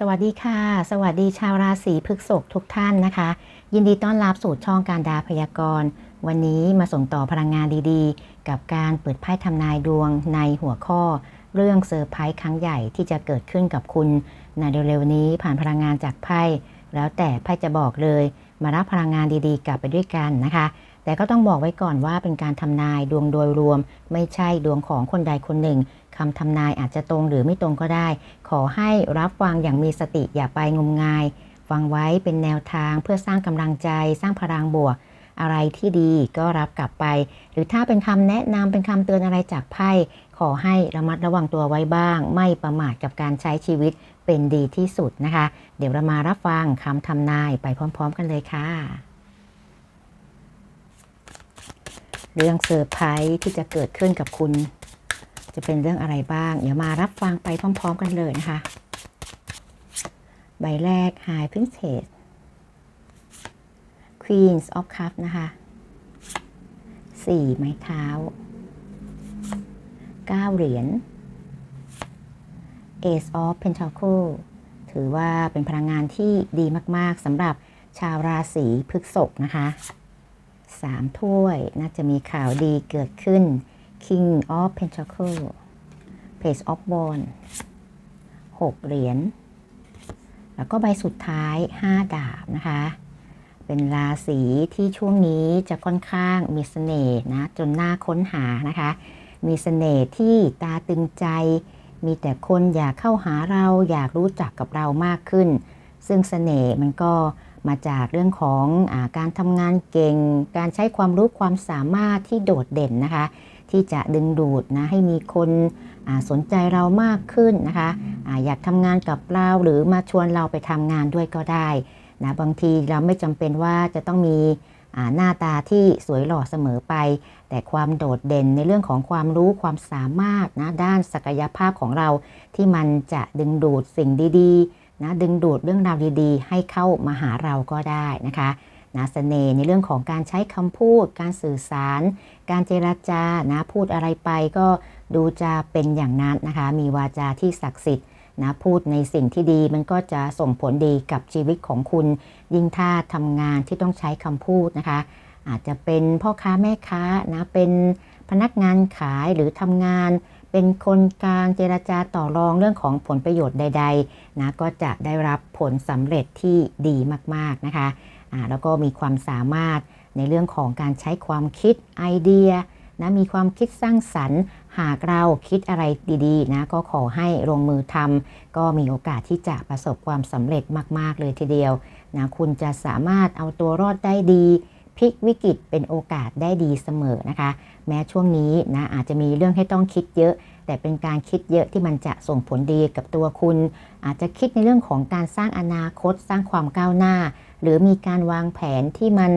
สวัสดีค่ะ สวัสดีชาวราศีพฤษภทุกท่านนะคะ ยินดีต้อนรับสู่ช่องการดาพยากรณ์ วันนี้มาส่งต่อพลังงานดีๆ กับการเปิดไพ่ทำนายดวงในหัวข้อ เรื่องเซอร์ไพรส์ครั้งใหญ่ที่จะเกิดขึ้นกับคุณในเร็วๆนี้ผ่านพลังงานจากไพ่แล้วแต่ไพ่จะบอกเลย มารับพลังงานดีๆ กลับไปด้วยกันนะคะ แต่ก็ต้องบอกไว้ก่อนว่าเป็นการทำนายดวงโดยรวม ไม่ใช่ดวงของคนใดคนหนึ่งคำทำนายอาจจะตรงหรือไม่ตรงก็ได้ ขอให้รับฟังอย่างมีสติอย่าไปงมงาย ฟังไว้เป็นแนวทางเพื่อสร้างกำลังใจ สร้างพลังบวก อะไรที่ดีก็รับกลับไป หรือถ้าเป็นคำแนะนำเป็นคำเตือนอะไรจากไพ่ขอให้ระมัดระวังตัวไว้บ้าง ไม่ประมาทกับการใช้ชีวิตเป็นดีที่สุดนะคะ เดี๋ยวเรามารับฟังคำทำนายไปพร้อม ๆ กันเลยค่ะ เรื่องเซอร์ไพรส์ที่จะเกิดขึ้นกับคุณ จะเป็นเรื่องอะไรบ้าง เดี๋ยวมารับฟังไปพร้อม ๆ กันเลยนะคะ ใบแรก High Princess Queens of Cups นะคะสี่ไม้เท้าเก้าเหรียญ Ace of Pentacle ถือว่าเป็นพลังงานที่ดีมาก ๆสำหรับชาวราศีพฤษภนะคะ สามถ้วยน่าจะมีข่าวดีเกิดขึ้น King of Pentacle Page of Wands หกเหรียญ แล้วก็ใบสุดท้าย 5 ดาบนะคะ เป็นราศีที่ช่วงนี้จะค่อนข้างมีเสน่ห์นะ จนน่าค้นหานะคะ มีเสน่ห์ที่ตาตึงใจ มีแต่คนอยากเข้าหาเราอยากรู้จักกับเรามากขึ้น ซึ่งเสน่ห์มันก็ มาจากเรื่องของอการทำงานเก่ง การใช้ความรู้ความสามารถที่โดดเด่นนะคะ ที่จะดึงดูดนะให้มีคนสนใจเรามากขึ้นนะคะอะอยากทำงานกับเราหรือมาชวนเราไปทำงานด้วยก็ได้นะบางทีเราไม่จำเป็นว่าจะต้องมีหน้าตาที่สวยหล่อเสมอไป แต่ความโดดเด่นในเรื่องของความรู้ความสามารถนะด้านศักยภาพของเราที่มันจะดึงดูดสิ่งดีๆ นะดึงดูดเรื่องราวดีๆ ให้เข้ามาหาเราก็ได้นะคะนะเสน่ห์ในเรื่องของการใช้คำพูด การสื่อสาร การเจรจานะพูดอะไรไปก็ดูจะเป็นอย่างนั้นนะคะ มีวาจาที่ศักดิ์สิทธิ์นะพูดในสิ่งที่ดีมันก็จะส่งผลดีกับชีวิตของคุณ ยิ่งถ้าทำงานที่ต้องใช้คำพูดนะคะ อาจจะเป็นพ่อค้าแม่ค้านะเป็นพนักงานขายหรือทำงาน เป็นคนกลางเจรจาต่อรองเรื่องของผลประโยชน์ใดๆนะก็จะได้รับผลสำเร็จที่ดีมากๆนะคะอ่าแล้วก็มีความสามารถในเรื่องของการใช้ความคิดไอเดียนะมีความคิดสร้างสรรค์ หากเราคิดอะไรดีๆนะก็ขอให้ลงมือทำก็มีโอกาสที่จะประสบความสำเร็จมาก ๆ เลยทีเดียวนะคุณจะสามารถเอาตัวรอดได้ดีพลิกวิกฤตเป็นโอกาสได้ดีเสมอนะคะ แม้ช่วงนี้นะอาจจะมีเรื่องให้ต้องคิดเยอะ แต่เป็นการคิดเยอะที่มันจะส่งผลดีกับตัวคุณ อาจจะคิดในเรื่องของการสร้างอนาคตสร้างความก้าวหน้า หรือมีการวางแผนที่มัน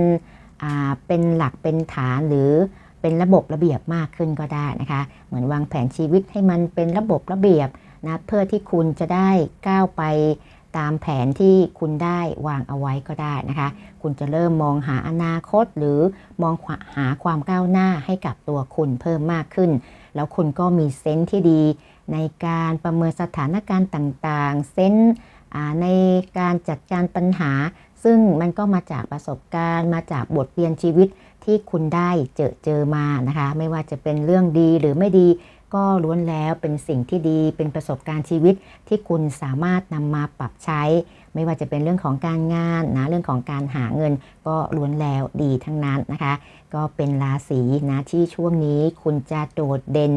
เป็นหลักเป็นฐานหรือเป็นระบบระเบียบมากขึ้นก็ได้นะคะ เหมือนวางแผนชีวิตให้มันเป็นระบบระเบียบนะเพื่อที่คุณจะได้ก้าวไป ตามแผนที่คุณได้วางเอาไว้ก็ได้นะคะ คุณจะเริ่มมองหาอนาคตหรือมองหาความก้าวหน้าให้กับตัวคุณเพิ่มมากขึ้น แล้วคุณก็มีเซนส์ที่ดี ในการประเมินสถานการณ์ต่างๆ เซนส์ในการจัดการปัญหา ซึ่งมันก็มาจากประสบการณ์มาจากบทเรียนชีวิตที่คุณได้เจอเจอมานะคะ ไม่ว่าจะเป็นเรื่องดีหรือไม่ดี ก็ล้วนแล้วเป็นสิ่งที่ดีเป็นประสบการณ์ชีวิตที่คุณสามารถนำมาปรับใช้ ไม่ว่าจะเป็นเรื่องของการงานนะเรื่องของการหาเงินก็ล้วนแล้วดีทั้งนั้นนะคะ ก็เป็นราศีนะที่ช่วงนี้คุณจะโดดเด่น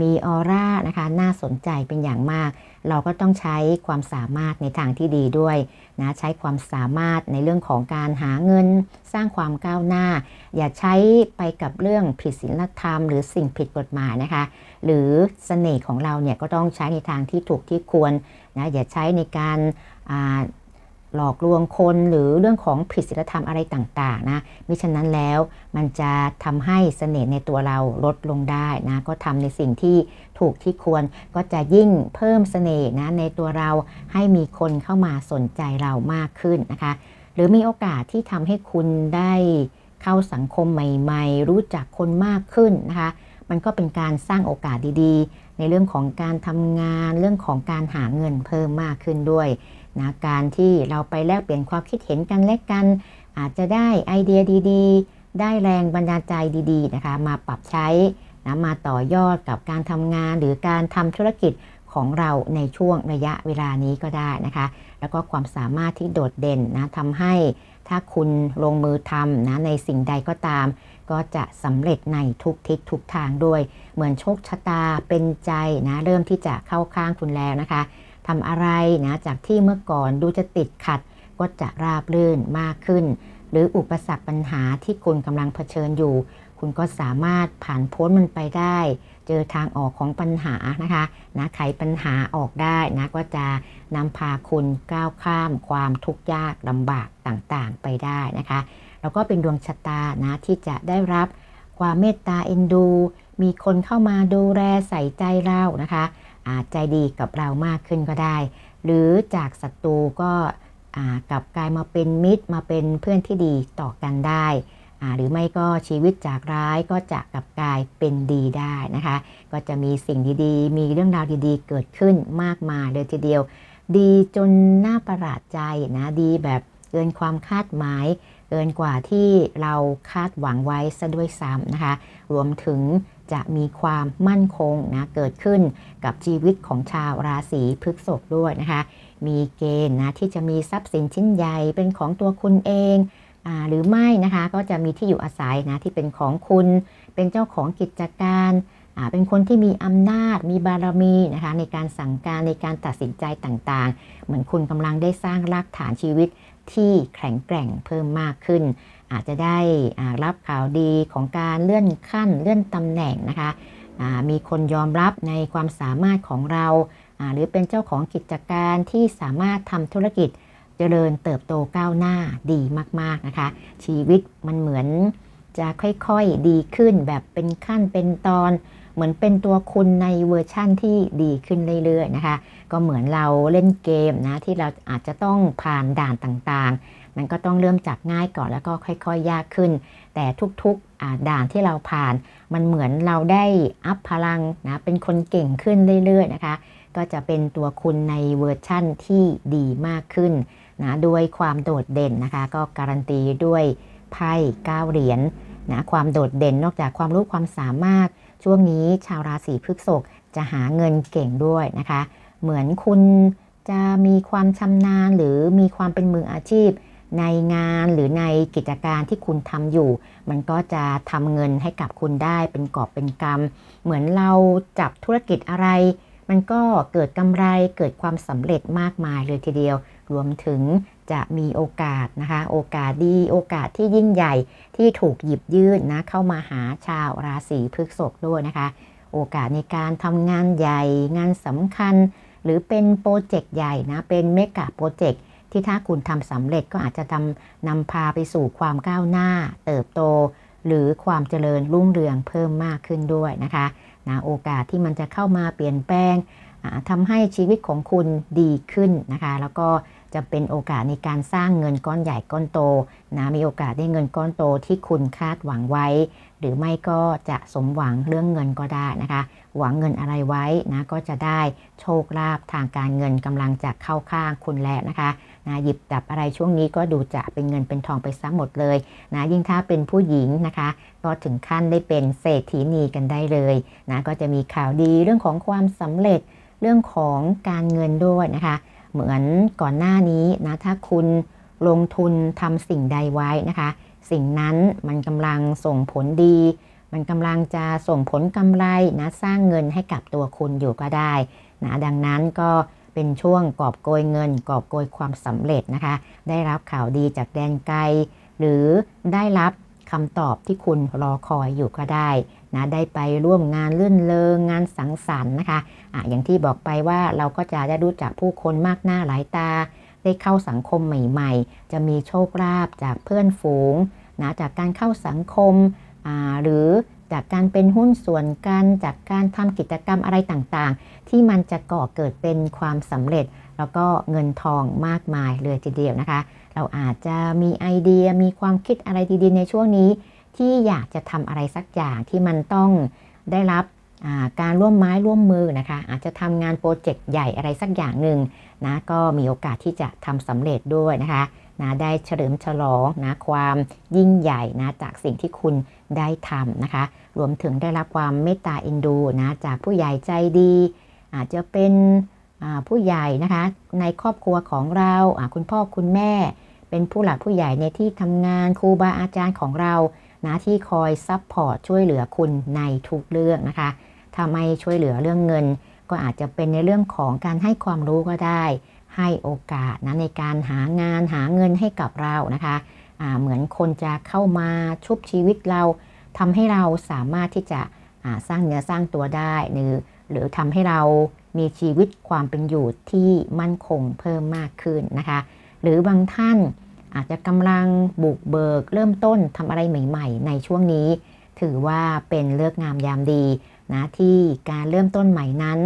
มีออร่านะคะน่าสนใจเป็นอย่างมาก เราก็ต้องใช้ความสามารถในทางที่ดีด้วยนะใช้ความสามารถในเรื่องของการหาเงินสร้างความก้าวหน้า อย่าใช้ไปกับเรื่องผิดศีลธรรม หรือสิ่งผิดกฎหมายนะคะ หรือสเสน่ห์ของเราเนี่ยก็ต้องใช้ในทางที่ถูกที่ควรนะอย่าใช้ในการ หลอกลวงคนหรือเรื่องของผิดศีลธรรมอะไรต่างๆนะมิฉะนั้นแล้วมันจะทำให้เสน่ห์ในตัวเราลดลงได้นะก็ทำในสิ่งที่ถูกที่ควรก็จะยิ่งเพิ่มเสน่ห์นะในตัวเราให้มีคนเข้ามาสนใจเรามากขึ้นนะคะ หรือมีโอกาสที่ทำให้คุณได้เข้าสังคมใหม่ ๆ รู้จักคนมากขึ้นนะคะมันก็เป็นการสร้างโอกาสดีๆ ในเรื่องของการทำงานเรื่องของการหาเงินเพิ่มมากขึ้นด้วย นะการที่เราไปแลกเปลี่ยนความคิดเห็นกันและกัน อาจจะได้ไอเดียดีๆ ได้แรงบันดาลใจดีๆนะคะ มาปรับใช้นะมาต่อยอดกับการทำงานหรือการทำธุรกิจของเราในช่วงระยะเวลานี้ก็ได้นะคะ แล้วก็ความสามารถที่โดดเด่นนะทำให้ถ้าคุณลงมือทำนะในสิ่งใดก็ตาม ก็จะสำเร็จในทุกทิศทุกทางด้วย เหมือนโชคชะตาเป็นใจนะเริ่มที่จะเข้าข้างคุณแล้วนะคะ ทำอะไรนะจากที่เมื่อก่อนดูจะติดขัด ก็จะราบรื่นมากขึ้น หรืออุปสรรคปัญหาที่คุณกำลังเผชิญอยู่ คุณก็สามารถผ่านพ้นมันไปได้ เจอทางออกของปัญหานะคะนะไขปัญหาออกได้นะก็จะนำพาคุณก้าวข้ามความทุกข์ยากลำบากต่างๆไปได้นะคะแล้วก็เป็นดวงชะตานะที่จะได้รับความเมตตาเอ็นดู มีคนเข้ามาดูแลใส่ใจเรานะคะ อาจใจดีกับเรามากขึ้นก็ได้ หรือจากศัตรูก็กลับกลายมาเป็นมิตรมาเป็นเพื่อนที่ดีต่อกันได้หรือไม่ก็ชีวิตจากร้ายก็จะกลับกลายเป็นดีได้นะคะ ก็จะมีสิ่งดีๆ มีเรื่องราวดีๆ เกิดขึ้นมากมายเลยทีเดียว ดีจนน่าประหลาดใจนะดีแบบ เกินความคาดหมาย เกินกว่าที่เราคาดหวังไว้ซะด้วยซ้ำนะคะ รวมถึงจะมีความมั่นคงนะเกิดขึ้นกับชีวิตของชาวราศีพฤษภด้วยนะคะ มีเกณฑ์นะที่จะมีทรัพย์สินชิ้นใหญ่เป็นของตัวคุณเองหรือไม่นะคะก็จะมีที่อยู่อาศัยนะที่เป็นของคุณ เป็นเจ้าของกิจการเป็นคนที่มีอำนาจมีบารมีนะคะในการสั่งการในการตัดสินใจต่างๆ เหมือนคุณกำลังได้สร้างรากฐานชีวิต ที่แข็งแกร่งเพิ่มมากขึ้น อาจจะได้รับข่าวดีของการเลื่อนขั้นเลื่อนตำแหน่งนะคะมีคนยอมรับในความสามารถของเรา หรือเป็นเจ้าของกิจการที่สามารถทำธุรกิจเจริญเติบโตก้าวหน้าดีมากๆนะคะ ชีวิตมันเหมือนจะค่อยๆดีขึ้นแบบเป็นขั้นเป็นตอน เหมือนเป็นตัวคุณในเวอร์ชั่นที่ดีขึ้นเรื่อยๆนะคะ ก็เหมือนเราเล่นเกมนะที่เราอาจจะต้องผ่านด่านต่างๆ มันก็ต้องเริ่มจากง่ายก่อนแล้วก็ค่อยๆยากขึ้น แต่ทุกๆด่านที่เราผ่าน มันเหมือนเราได้อัพพลังนะเป็นคนเก่งขึ้นเรื่อยๆนะคะก็จะเป็นตัวคุณในเวอร์ชั่นที่ดีมากขึ้นนะด้วยความโดดเด่นนะคะ ก็การันตีด้วยไพ่9เหรียญนะความโดดเด่นนอกจากความรู้ความสามารถ ช่วงนี้ชาวราศีพฤษภจะหาเงินเก่งด้วยนะคะ เหมือนคุณจะมีความชำนาญหรือมีความเป็นมืออาชีพ ในงานหรือในกิจการที่คุณทำอยู่ มันก็จะทำเงินให้กับคุณได้เป็นกอบเป็นกำเหมือนเราจับธุรกิจอะไร มันก็เกิดกำไรเกิดความสำเร็จมากมายเลยทีเดียว รวมถึงจะมีโอกาสนะคะ โอกาสดีโอกาสที่ยิ่งใหญ่ที่ถูกหยิบยื่นนะเข้ามาหาชาวราศีพฤษภด้วยนะคะ โอกาสในการทำงานใหญ่งานสำคัญ หรือเป็นโปรเจกต์ใหญ่นะเป็นเมกะโปรเจกต์ที่ถ้าคุณทำสำเร็จก็อาจจะทำนำพาไปสู่ความก้าวหน้า เติบโต หรือความเจริญรุ่งเรืองเพิ่มมากขึ้นด้วยนะคะนะโอกาสที่มันจะเข้ามาเปลี่ยนแปลงทำให้ชีวิตของคุณดีขึ้นนะคะ แล้วก็ จะเป็นโอกาสในการสร้างเงินก้อนใหญ่ก้อนโตนะมีโอกาสได้เงินก้อนโตที่คุณคาดหวังไว้ หรือไม่ก็จะสมหวังเรื่องเงินก็ได้นะคะ หวังเงินอะไรไว้นะก็จะได้โชคลาภทางการเงินกำลังจะเข้าข้างคุณแล้วนะคะนะหยิบจับอะไรช่วงนี้ก็ดูจะเป็นเงินเป็นทองไปซะหมดเลยนะยิ่งถ้าเป็นผู้หญิงนะคะ ก็ถึงขั้นได้เป็นเศรษฐีนีกันได้เลยนะก็จะมีข่าวดีเรื่องของความสำเร็จเรื่องของการเงินด้วยนะคะ เหมือนก่อนหน้านี้นะถ้าคุณลงทุนทำสิ่งใดไว้นะคะ สิ่งนั้นมันกำลังส่งผลดี มันกำลังจะส่งผลกำไรนะสร้างเงินให้กับตัวคุณอยู่ก็ได้นะดังนั้นก็เป็นช่วงกอบโกยเงิน กอบโกยความสำเร็จนะคะ ได้รับข่าวดีจากแดนไกล หรือได้รับคำตอบที่คุณรอคอยอยู่ก็ได้ นะได้ไปร่วมงานเลื่อนเลงงานสังสรรค์นะคะอะอย่างที่บอกไปว่าเราก็จะได้รู้จักผู้คนมากหน้าหลายตา ได้เข้าสังคมใหม่ๆ จะมีโชคลาภจากเพื่อนฝูงนะจากการเข้าสังคมหรือจากการเป็นหุ้นส่วนกันจากการทำกิจกรรมอะไรต่างๆ ที่มันจะก่อเกิดเป็นความสำเร็จ แล้วก็เงินทองมากมายเลยทีเดียวนะคะ เราอาจจะมีไอเดียมีความคิดอะไรดีๆ ในช่วงนี้ ที่อยากจะทำอะไรสักอย่างที่มันต้องได้รับการร่วมไม้ร่วมมือนะคะ อาจจะทำงานโปรเจกต์ใหญ่อะไรสักอย่างหนึ่งนะก็มีโอกาสที่จะทำสำเร็จด้วยนะคะนะได้เฉลิมฉลองนะความยิ่งใหญ่นะจากสิ่งที่คุณได้ทำนะคะ รวมถึงได้รับความเมตตาเอ็นดูนะจากผู้ใหญ่ใจดี อาจจะเป็นผู้ใหญ่นะคะในครอบครัวของเราคุณพ่อคุณแม่ เป็นผู้หลักผู้ใหญ่ในที่ทำงานครูบาอาจารย์ของเรา นะที่คอยซัพพอร์ตช่วยเหลือคุณในทุกเรื่องนะคะถ้าไม่ช่วยเหลือเรื่องเงิน ก็อาจจะเป็นในเรื่องของการให้ความรู้ก็ได้ ให้โอกาสนะในการหางานหาเงินให้กับเรานะคะเหมือนคนจะเข้ามาชุบชีวิตเราทำให้เราสามารถที่จะสร้างเนื้อสร้างตัวได้หรือหรือทำให้เรามีชีวิตความเป็นอยู่ที่มั่นคงเพิ่มมากขึ้นนะคะ หรือบางท่าน อาจจะกำลังบุกเบิก เริ่มต้นทำอะไรใหม่ ๆ ในช่วงนี้ ถือว่าเป็นเลือกงามยามดีนะที่การเริ่มต้นใหม่นั้น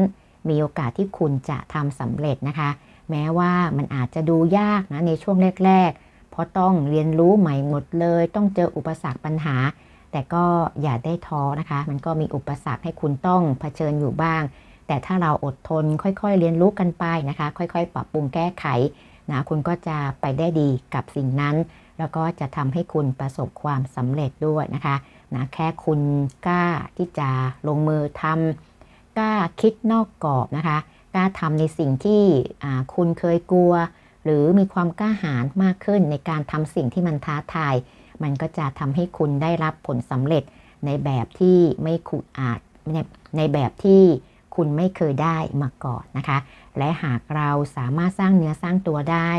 มีโอกาสที่คุณจะทำสำเร็จนะคะ แม้ว่ามันอาจจะดูยากนะในช่วงแรกๆ เพราะต้องเรียนรู้ใหม่หมดเลย ต้องเจออุปสรรคปัญหา แต่ก็อย่าได้ท้อนะคะ มันก็มีอุปสรรคให้คุณต้องเผชิญอยู่บ้าง แต่ถ้าเราอดทนค่อยๆ เรียนรู้กันไปนะคะ ค่อยๆ ปรับปรุงแก้ไข นะคุณก็จะไปได้ดีกับสิ่งนั้น แล้วก็จะทำให้คุณประสบความสำเร็จด้วยนะคะนะแค่คุณกล้าที่จะลงมือทำกล้าคิดนอกกรอบนะคะกล้าทำในสิ่งที่คุณเคยกลัว หรือมีความกล้าหาญมากขึ้นในการทำสิ่งที่มันท้าทาย มันก็จะทำให้คุณได้รับผลสำเร็จในแบบที่ไม่ขุอาจในแบบที่คุณไม่เคยได้มาก่อนนะคะ และหากเราสามารถสร้างเนื้อสร้างตัวได้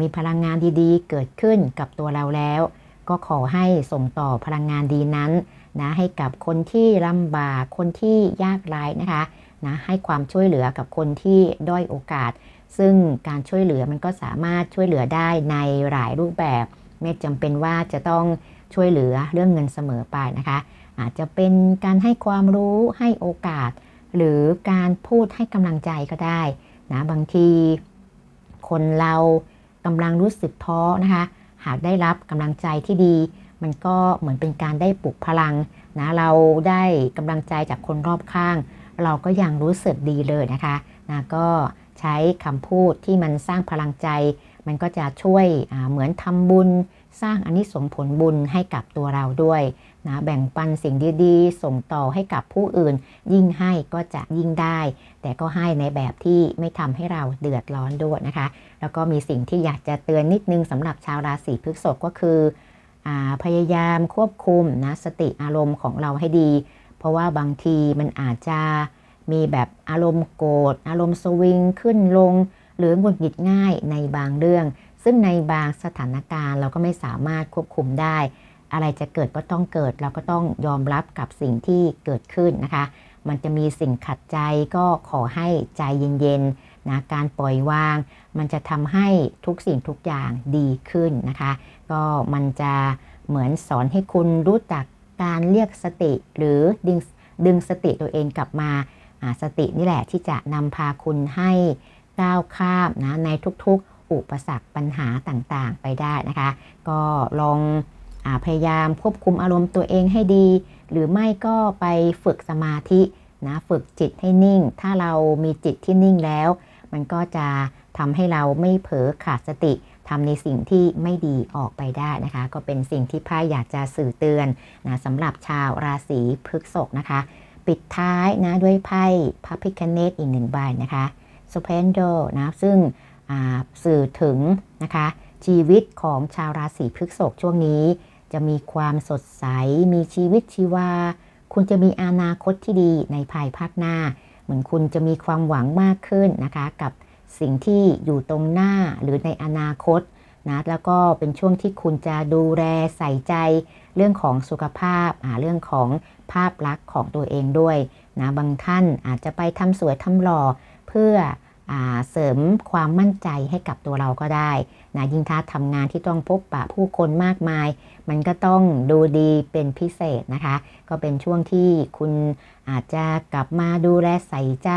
มีพลังงานดีๆ เกิดขึ้นกับตัวเราแล้ว ก็ขอให้ส่งต่อพลังงานดีนั้นนะให้กับคนที่ลำบากคนที่ยากไร้นะคะนะให้ความช่วยเหลือกับคนที่ด้อยโอกาส ซึ่งการช่วยเหลือมันก็สามารถช่วยเหลือได้ในหลายรูปแบบ ไม่จำเป็นว่าจะต้องช่วยเหลือเรื่องเงินเสมอไปนะคะ อาจจะเป็นการให้ความรู้ให้โอกาส หรือการพูดให้กำลังใจก็ได้นะบางทีคนเรากำลังรู้สึกท้อนะคะ หากได้รับกำลังใจที่ดี มันก็เหมือนเป็นการได้ปลุกพลังนะเราได้กำลังใจจากคนรอบข้าง เราก็ยังรู้สึกดีเลยนะคะนะก็ใช้คำพูดที่มันสร้างพลังใจ มันก็จะช่วยเหมือนทำบุญ สร้างอนนิสงผลบุญให้กับตัวเราด้วย นะแบ่งปันสิ่งดีๆ ส่งต่อให้กับผู้อื่น ยิ่งให้ก็จะยิ่งได้ แต่ก็ให้ในแบบที่ไม่ทำให้เราเดือดร้อนด้วยนะคะ แล้วก็มีสิ่งที่อยากจะเตือนนิดนึงสำหรับชาวราศีพฤษภก็คืออพยายามควบคุมนะสติอารมณ์ของเราให้ดี เพราะว่าบางทีมันอาจจะมีแบบอารมณ์โกรธอารมณ์สวิงขึ้นลง หรือหงุดหงิดง่ายในบางเรื่อง ซึ่งในบางสถานการณ์เราก็ไม่สามารถควบคุมได้ อะไรจะเกิดก็ต้องเกิด เราก็ต้องยอมรับกับสิ่งที่เกิดขึ้นนะคะ มันจะมีสิ่งขัดใจก็ขอให้ใจเย็นๆนะการปล่อยวาง มันจะทำให้ทุกสิ่งทุกอย่างดีขึ้นนะคะ ก็มันจะเหมือนสอนให้คุณรู้จักการเรียกสติหรือดึงดึงสติตัวเองกลับมาสตินี่แหละที่จะนำพาคุณให้ก้าวข้ามนะในทุกๆ อุปสรรคปัญหาต่างๆไปได้นะคะ ก็ลอง พยายามควบคุมอารมณ์ตัวเองให้ดี หรือไม่ก็ไปฝึกสมาธินะฝึกจิตให้นิ่ง ถ้าเรามีจิตที่นิ่งแล้ว มันก็จะทำให้เราไม่เผลอขาดสติทำในสิ่งที่ไม่ดีออกไปได้นะคะ ก็เป็นสิ่งที่ไพ่อยากจะสื่อเตือนนะสำหรับชาวราศีพฤษภนะคะ ปิดท้ายนะด้วยไพ่พระพิคเนตอีกหนึ่งใบนะคะสเปนโดนะซึ่งสื่อถึงนะคะชีวิตของชาวราศีพฤษภช่วงนี้ จะมีความสดใส มีชีวิตชีวา คุณจะมีอนาคตที่ดีในภายภาคหน้า เหมือนคุณจะมีความหวังมากขึ้นนะคะ กับสิ่งที่อยู่ตรงหน้าหรือในอนาคตนะแล้วก็เป็นช่วงที่คุณจะดูแลใส่ใจ เรื่องของสุขภาพเรื่องของภาพลักษณ์ของตัวเองด้วยนะบางท่านอาจจะไปทำสวยทำหล่อเพื่อ เสริมความมั่นใจให้กับตัวเราก็ได้นะยิ่งถ้าทำงานที่ต้องพบปะผู้คนมากมาย มันก็ต้องดูดีเป็นพิเศษนะคะ ก็เป็นช่วงที่คุณอาจจะกลับมาดูแลใส่ใจ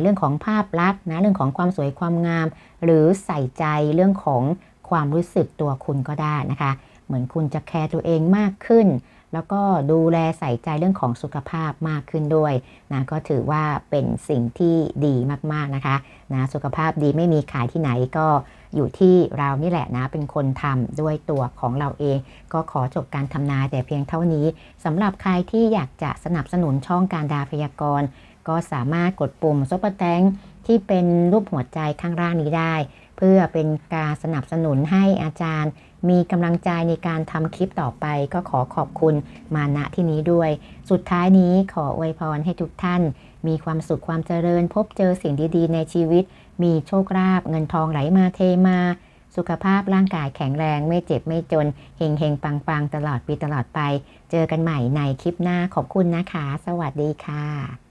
เรื่องของภาพลักษณ์นะเรื่องของความสวยความงาม หรือใส่ใจเรื่องของความรู้สึกตัวคุณก็ได้นะคะ เหมือนคุณจะแคร์ตัวเองมากขึ้น แล้วก็ดูแลใส่ใจเรื่องของสุขภาพมากขึ้นด้วยนะก็ถือว่าเป็นสิ่งที่ดีมากๆนะคะนะสุขภาพดีไม่มีขายที่ไหนก็อยู่ที่เรานี่แหละนะเป็นคนทำด้วยตัวของเราเอง ก็ขอจบการทำนายแต่เพียงเท่านี้สำหรับใครที่อยากจะสนับสนุนช่องการดาพยากรณ์ก็สามารถกดปุ่มซุปเปอร์แตงที่เป็นรูปหัวใจข้างล่างนี้ได้ เพื่อเป็นการสนับสนุนให้อาจารย์ มีกำลังใจในการทำคลิปต่อไป ก็ขอขอบคุณมาณที่นี้ด้วย สุดท้ายนี้ขออวยพรให้ทุกท่าน มีความสุขความเจริญ พบเจอสิ่งดีๆ ในชีวิต มีโชคลาภเงินทองไหลมาเทมาสุขภาพร่างกายแข็งแรงไม่เจ็บไม่จน เฮงเฮงปังปังตลอดปีตลอดไป เจอกันใหม่ในคลิปหน้าขอบคุณนะคะ สวัสดีค่ะ